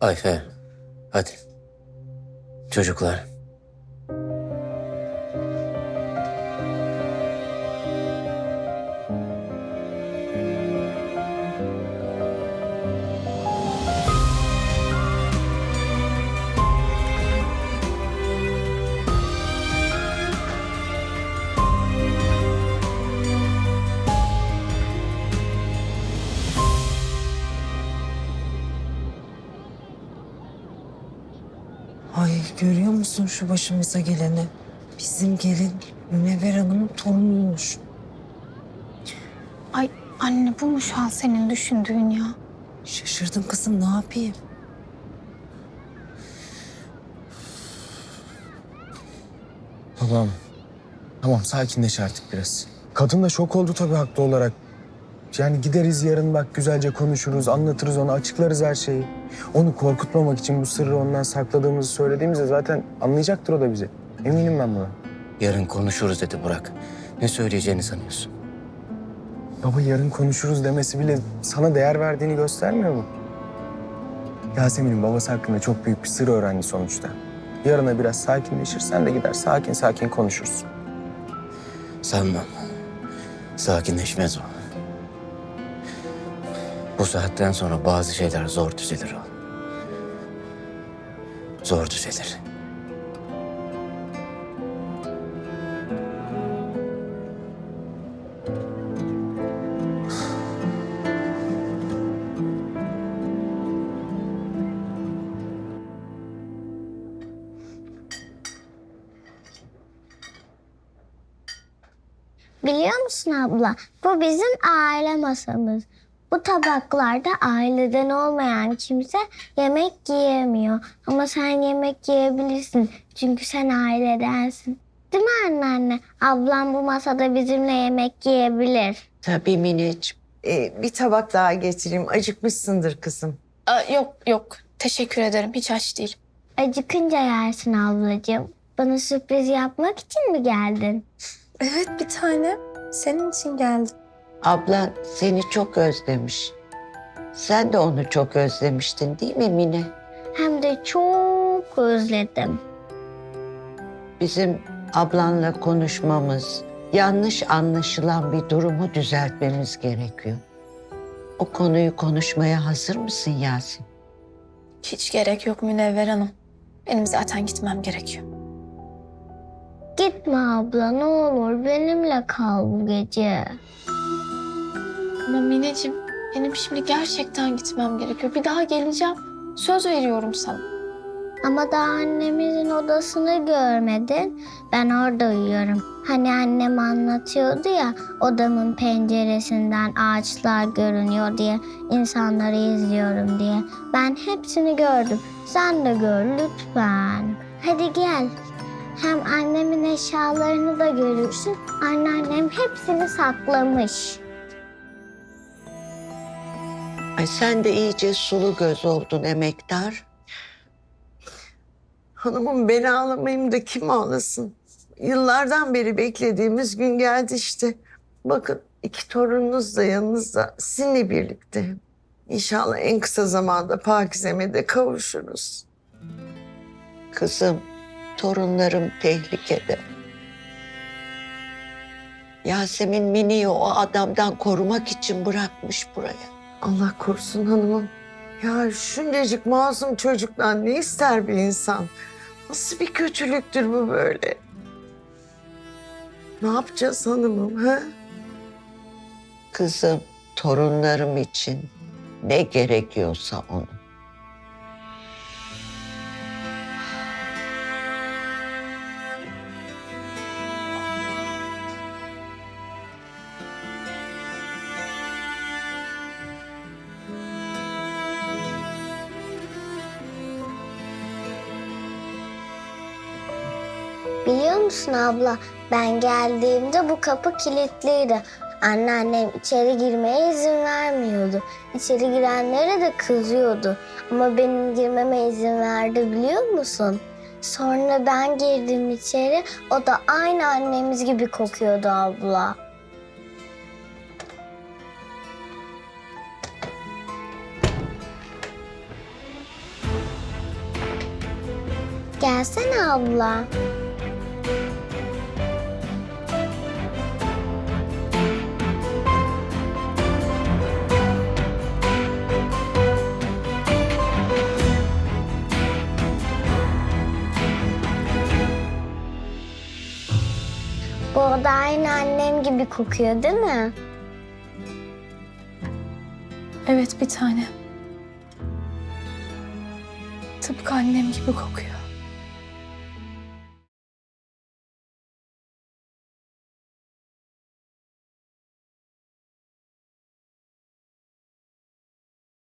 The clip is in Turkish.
Ayfer, hadi. Çocuklar. Ay görüyor musun şu başımıza geleni? Bizim gelin Münevver Hanım'ın torunuymuş. Ay anne bu mu şu an senin düşündüğün ya? Şaşırdım kızım ne yapayım? Babam. Tamam sakinleş artık biraz. Kadın da şok oldu tabii haklı olarak. Yani gideriz yarın bak güzelce konuşuruz, anlatırız ona, açıklarız her şeyi. Onu korkutmamak için bu sırrı ondan sakladığımızı söylediğimizde zaten anlayacaktır o da bizi. Eminim ben buna. Yarın konuşuruz dedi Burak. Ne söyleyeceğini sanıyorsun? Baba yarın konuşuruz demesi bile sana değer verdiğini göstermiyor mu? Yasemin'in babası hakkında çok büyük bir sır öğrendi sonuçta. Yarına biraz sakinleşir, sen de gider sakin sakin konuşursun. Sanmam. Sakinleşmez o. Bu saatten sonra bazı şeyler zor düzelir o. Zor düzelir. Biliyor musun abla? Bu bizim aile masamız. Bu tabaklarda aileden olmayan kimse yemek yiyemiyor. Ama sen yemek yiyebilirsin. Çünkü sen ailedensin. Değil mi anneanne? Ablam bu masada bizimle yemek yiyebilir. Tabii Mineciğim. Ee, bir tabak daha getireyim. Acıkmışsındır kızım. Aa, yok yok teşekkür ederim hiç aç değilim. Acıkınca yersin ablacığım. Bana sürpriz yapmak için mi geldin? Evet bir tane. Senin için geldim. Ablan seni çok özlemiş. Sen de onu çok özlemiştin değil mi Mine? Hem de çok özledim. Bizim ablanla konuşmamız, yanlış anlaşılan bir durumu düzeltmemiz gerekiyor. O konuyu konuşmaya hazır mısın Yasin? Hiç gerek yok Münevver Hanım. Benim zaten gitmem gerekiyor. Gitme abla ne olur benimle kal bu gece. Ama Mineciğim benim şimdi gerçekten gitmem gerekiyor. Bir daha geleceğim. Söz veriyorum sana. Ama daha annemizin odasını görmedin. Ben orada uyuyorum. Hani annem anlatıyordu ya odamın penceresinden ağaçlar görünüyor diye insanları izliyorum diye. Ben hepsini gördüm. Sen de gör lütfen. Hadi gel. Hem annemin eşyalarını da görürsün. Anneannem hepsini saklamış. Ay sen de iyice sulu göz oldun emektar. Hanımım beni ağlamayayım da kim ağlasın? Yıllardan beri beklediğimiz gün geldi işte. Bakın iki torununuz da yanınızda sizinle birlikte. İnşallah en kısa zamanda Pakize'me de kavuşuruz. Kızım, torunlarım tehlikede. Yasemin Mini'yi o adamdan korumak için bırakmış buraya. Allah korusun hanımım. Ya şuncacık masum çocuktan ne ister bir insan? Nasıl bir kötülüktür bu böyle? Ne yapacağız hanımım ha? Kızım, torunlarım için ne gerekiyorsa onu. Biliyor musun abla ben geldiğimde bu kapı kilitliydi. Anneannem içeri girmeye izin vermiyordu. İçeri girenlere de kızıyordu. Ama benim girmeme izin verdi biliyor musun? Sonra ben girdim içeri. O da aynı annemiz gibi kokuyordu abla. Gelsene abla. Bu oda aynı annem gibi kokuyor değil mi? Evet bir tane. Tıpkı annem gibi kokuyor.